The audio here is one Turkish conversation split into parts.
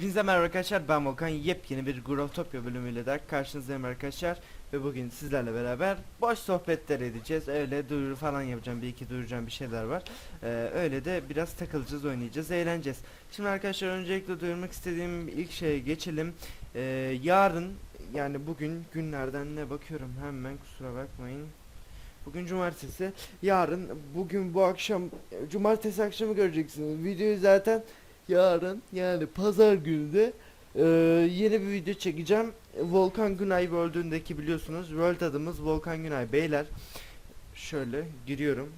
Hepinize merhaba arkadaşlar ben Volkan. Yepyeni bir Growtopia bölümüyle de karşınızdayım arkadaşlar. Ve bugün sizlerle beraber boş sohbetler edeceğiz. Öyle duyuru falan yapacağım bir iki duyuracağım bir şeyler var. Ee, öyle de biraz takılacağız oynayacağız eğleneceğiz. Şimdi arkadaşlar öncelikle duyurmak istediğim ilk şeye geçelim. Ee, yarın yani bugün günlerden ne bakıyorum hemen kusura bakmayın. Bugün cumartesi. Yarın bugün bu akşam cumartesi akşamı göreceksiniz. Videoyu zaten yarın yani pazar günü de e, yeni bir video çekeceğim. Volkan Günay World'ündeki biliyorsunuz World adımız Volkan Günay beyler. Şöyle giriyorum.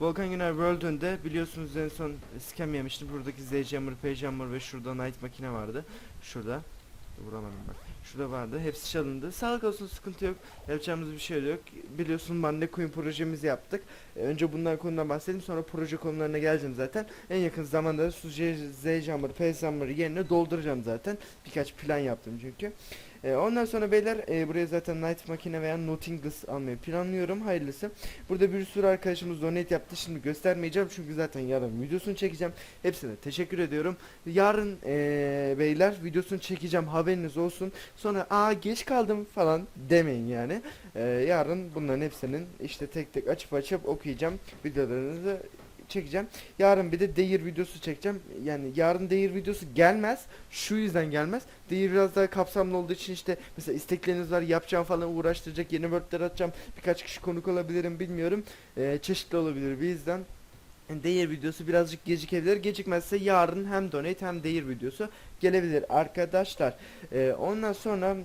Volkan Günay World'ünde biliyorsunuz en son scam yemiştim. Buradaki Z-Jammer, P-Jammer ve şurada Night makine vardı. Şurada. Vuramadım bak. Şurada vardı. Hepsi çalındı. Sağlık olsun sıkıntı yok. Yapacağımız bir şey yok. Biliyorsun Manne Queen projemizi yaptık. E, Önce bundan konudan bahsedeyim sonra proje konularına geleceğim zaten. En yakın zamanda su Z Jammer, P Jammer yerine dolduracağım zaten. Birkaç plan yaptım çünkü. E, ondan sonra beyler e, buraya zaten Night makine veya Nautilus almayı planlıyorum. Hayırlısı. Burada bir sürü arkadaşımız donate yaptı. Şimdi göstermeyeceğim çünkü zaten yarın videosunu çekeceğim. Hepsine teşekkür ediyorum. Yarın e, beyler videosunu çekeceğim. Haberiniz olsun. Sonra aa geç kaldım falan demeyin yani. E, yarın bunların hepsinin işte tek tek açıp açıp okuyacağım. Videolarınızı çekeceğim. Yarın bir de Değir videosu çekeceğim. Yani yarın Değir videosu gelmez. Şu yüzden gelmez. Değir biraz daha kapsamlı olduğu için işte mesela istekleriniz var yapacağım falan uğraştıracak yeni wordler atacağım. Birkaç kişi konuk olabilirim bilmiyorum. Ee, çeşitli olabilir bir yüzden. Değir videosu birazcık gecikebilir. Gecikmezse yarın hem donate hem Değir videosu gelebilir arkadaşlar. Ee, ondan sonra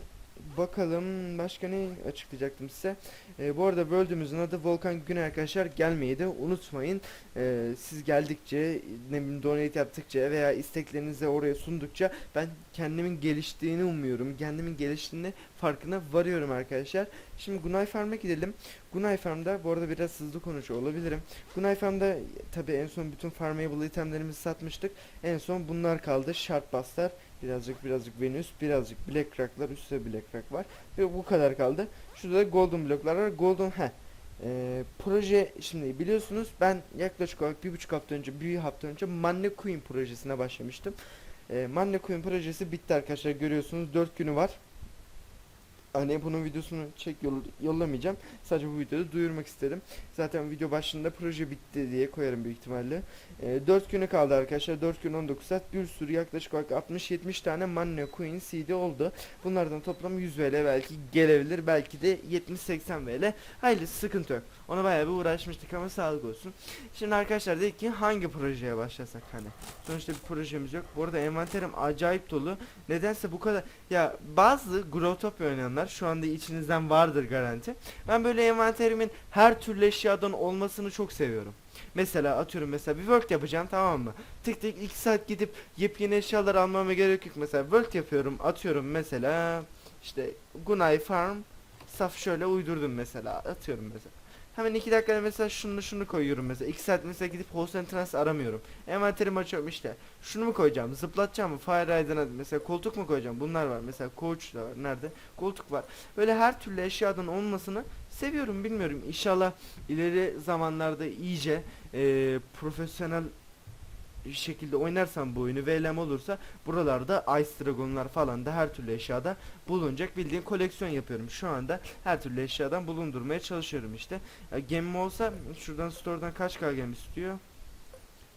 bakalım başka ne açıklayacaktım size. Ee, bu arada böldüğümüzün adı Volkan Güney arkadaşlar gelmeyi de unutmayın. Ee, siz geldikçe ne bileyim donate yaptıkça veya isteklerinizi oraya sundukça ben kendimin geliştiğini umuyorum. Kendimin geliştiğini farkına varıyorum arkadaşlar. Şimdi Gunay Farm'a gidelim. Gunay Farm'da bu arada biraz hızlı konuşuyor olabilirim. Gunay Farm'da tabi en son bütün farmable itemlerimizi satmıştık. En son bunlar kaldı. Shard Bust'lar. Birazcık birazcık Venüs, birazcık Black Rock'lar, üstte Black Rock var. Ve bu kadar kaldı. Şurada da Golden bloklar var. Golden he. Ee, proje şimdi biliyorsunuz ben yaklaşık olarak bir buçuk hafta önce, bir hafta önce Manne Queen projesine başlamıştım. Ee, Manne Queen projesi bitti arkadaşlar görüyorsunuz 4 günü var. Hani bunun videosunu çek yol- yollamayacağım. Sadece bu videoda duyurmak istedim. Zaten video başında proje bitti diye koyarım büyük ihtimalle. E, 4 günü kaldı arkadaşlar. 4 gün 19 saat. Bir sürü yaklaşık olarak 60-70 tane Manne Queen CD oldu. Bunlardan toplam 100 VL belki gelebilir. Belki de 70-80 VL. Hayırlı sıkıntı yok. Ona bayağı bir uğraşmıştık ama sağlık olsun. Şimdi arkadaşlar dedik ki hangi projeye başlasak hani. Sonuçta bir projemiz yok. Bu arada envanterim acayip dolu. Nedense bu kadar ya bazı Growtopia oynayanlar şu anda içinizden vardır garanti. Ben böyle envanterimin her türlü eşyadan olmasını çok seviyorum. Mesela atıyorum mesela bir work yapacağım tamam mı? Tık tık 2 saat gidip yepyeni eşyalar almama gerek yok. Mesela work yapıyorum atıyorum mesela işte Gunay Farm saf şöyle uydurdum mesela atıyorum mesela. Hemen 2 dakikada mesela şunu şunu koyuyorum mesela. 2 saat mesela gidip host entrance aramıyorum. Envanterimi açıyorum işte. Şunu mu koyacağım? Zıplatacağım mı? Fire Ride'ına mesela koltuk mu koyacağım? Bunlar var. Mesela coach da var. Nerede? Koltuk var. Böyle her türlü eşyadan olmasını seviyorum bilmiyorum. İnşallah ileri zamanlarda iyice eee, profesyonel şekilde oynarsam bu oyunu VLM olursa buralarda Ice Dragon'lar falan da her türlü eşyada bulunacak. Bildiğin koleksiyon yapıyorum. Şu anda her türlü eşyadan bulundurmaya çalışıyorum işte. Ya, gemim olsa şuradan store'dan kaç k gem istiyor?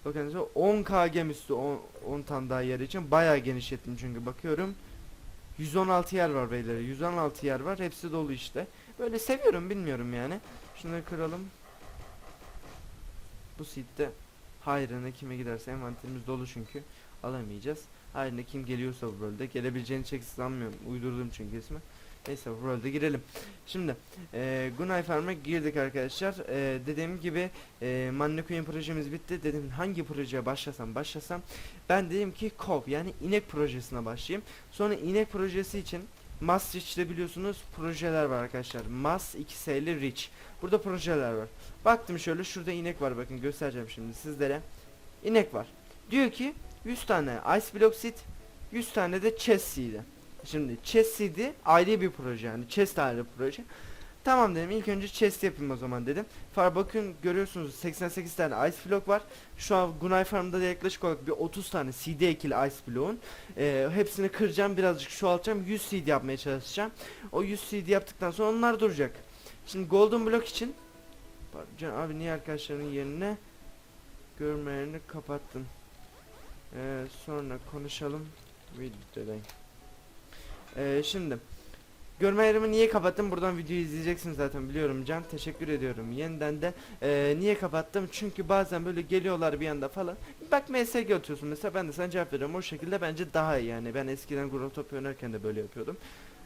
Bakın 10k gem istiyor 10, 10 tane daha yer için bayağı genişlettim çünkü bakıyorum. 116 yer var beyler 116 yer var. Hepsi dolu işte. Böyle seviyorum bilmiyorum yani. Şunları kıralım. Bu seed'de Hayrına kime giderse envanterimiz dolu çünkü alamayacağız. Hayrına kim geliyorsa bu bölümde gelebileceğini çek sanmıyorum. Uydurdum çünkü ismi. Neyse bu bölümde girelim. Şimdi e, Gunay Farm'a girdik arkadaşlar. E, dediğim gibi e, Manne Queen projemiz bitti. Dedim hangi projeye başlasam başlasam. Ben dedim ki Kov yani inek projesine başlayayım. Sonra inek projesi için Mas Rich'te biliyorsunuz projeler var arkadaşlar. Mas 2S'li Rich. Burada projeler var. Baktım şöyle şurada inek var bakın göstereceğim şimdi sizlere. İnek var. Diyor ki 100 tane Ice Block Seed 100 tane de Chest Seed'i. Şimdi Chest Seed'i ayrı bir proje yani Chest ayrı proje. Tamam dedim ilk önce chest yapayım o zaman dedim. Far bakın görüyorsunuz 88 tane ice block var. Şu an Gunay Farm'da da yaklaşık olarak bir 30 tane CD ekili ice block'un. Ee, hepsini kıracağım birazcık çoğaltacağım 100 CD yapmaya çalışacağım. O 100 CD yaptıktan sonra onlar duracak. Şimdi golden block için Pardon, abi niye arkadaşların yerine görmelerini kapattın. Ee, sonra konuşalım videodayım. Ee, şimdi görme yerimi niye kapattım? Buradan videoyu izleyeceksin zaten biliyorum Can. Teşekkür ediyorum. Yeniden de ee, niye kapattım? Çünkü bazen böyle geliyorlar bir anda falan. Bak MSG atıyorsun mesela ben de sana cevap veriyorum. O şekilde bence daha iyi yani. Ben eskiden Growtopia oynarken de böyle yapıyordum.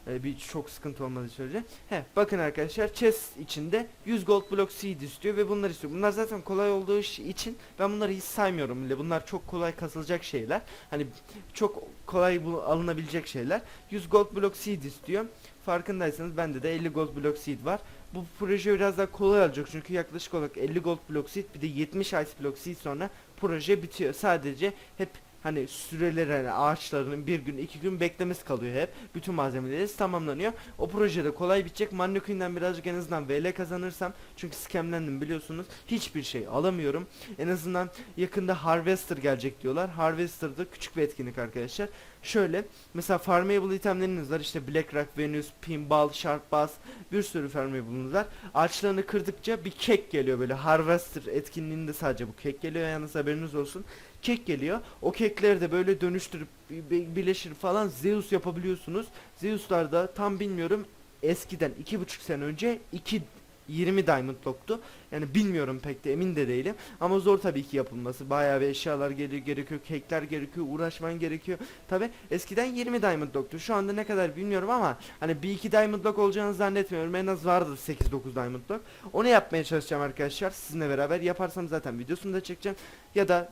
Ee, bir çok sıkıntı olmadığı sürece. He bakın arkadaşlar chest içinde 100 gold block seed istiyor ve bunlar istiyor. Bunlar zaten kolay olduğu için ben bunları hiç saymıyorum bile. Bunlar çok kolay kasılacak şeyler. Hani çok kolay bu alınabilecek şeyler. 100 gold block seed istiyor. Farkındaysanız bende de 50 gold block seed var. Bu proje biraz daha kolay olacak çünkü yaklaşık olarak 50 gold block seed bir de 70 ice block seed sonra proje bitiyor. Sadece hep hani süreleri hani ağaçlarının bir gün iki gün beklemesi kalıyor hep. Bütün malzemeleri tamamlanıyor. O projede kolay bitecek. Mannequin'den birazcık en azından VL kazanırsam çünkü scamlendim biliyorsunuz. Hiçbir şey alamıyorum. En azından yakında Harvester gelecek diyorlar. Harvester da küçük bir etkinlik arkadaşlar. Şöyle mesela farmable itemleriniz var işte Black Rock, Venus, Pinball, Sharp Bass bir sürü farmable'ınız var. Ağaçlarını kırdıkça bir kek geliyor böyle Harvester etkinliğinde sadece bu kek geliyor yalnız haberiniz olsun. Kek geliyor. O kekleri de böyle dönüştürüp bi- bi- birleşir falan Zeus yapabiliyorsunuz. Zeus'lar da tam bilmiyorum eskiden iki buçuk sene önce 2 20 diamond lock'tu. Yani bilmiyorum pek de emin de değilim. Ama zor tabii ki yapılması. Bayağı bir eşyalar gere- gerekiyor, kekler gerekiyor, uğraşman gerekiyor. Tabi eskiden 20 diamond lock'tu. Şu anda ne kadar bilmiyorum ama hani bir iki diamond lock olacağını zannetmiyorum. En az vardır 8-9 diamond lock. Onu yapmaya çalışacağım arkadaşlar. Sizinle beraber yaparsam zaten videosunu da çekeceğim. Ya da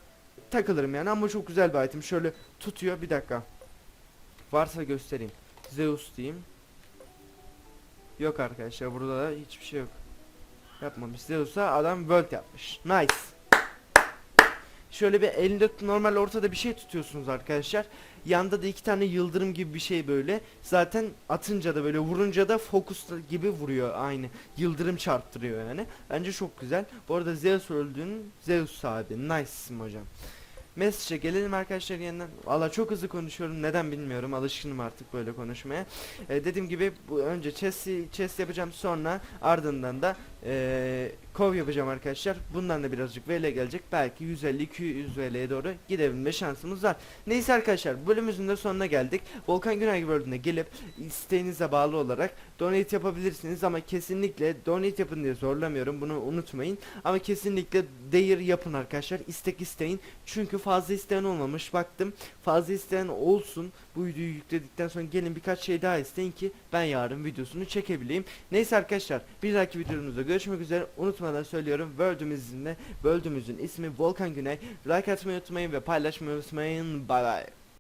takılırım yani ama çok güzel bir item. Şöyle tutuyor bir dakika. Varsa göstereyim. Zeus diyeyim. Yok arkadaşlar burada da hiçbir şey yok. Yapmamış. Zeus'a adam world yapmış. Nice. Şöyle bir elinde normal ortada bir şey tutuyorsunuz arkadaşlar. Yanda da iki tane yıldırım gibi bir şey böyle. Zaten atınca da böyle vurunca da fokus gibi vuruyor aynı. Yıldırım çarptırıyor yani. Bence çok güzel. Bu arada Zeus öldüğünün Zeus sahibi. Nice hocam. Message'e gelelim arkadaşlar yeniden. Valla çok hızlı konuşuyorum. Neden bilmiyorum. Alışkınım artık böyle konuşmaya. Ee, dediğim gibi bu önce chess, chess yapacağım sonra ardından da ee, kov yapacağım arkadaşlar. Bundan da birazcık VL gelecek. Belki 150-200 VL'ye doğru gidebilme şansımız var. Neyse arkadaşlar bölümümüzün de sonuna geldik. Volkan Günay World'üne gelip isteğinize bağlı olarak donate yapabilirsiniz ama kesinlikle donate yapın diye zorlamıyorum. Bunu unutmayın. Ama kesinlikle değer yapın arkadaşlar. İstek isteyin. Çünkü fazla isteyen olmamış. Baktım fazla isteyen olsun. Bu videoyu yükledikten sonra gelin birkaç şey daha isteyin ki ben yarın videosunu çekebileyim. Neyse arkadaşlar bir dahaki videomuzda görüşmek üzere. Unutmadan söylüyorum. World'ümüzün World'ümüzün ismi Volkan Güney. Like atmayı unutmayın ve paylaşmayı unutmayın. Bay bay.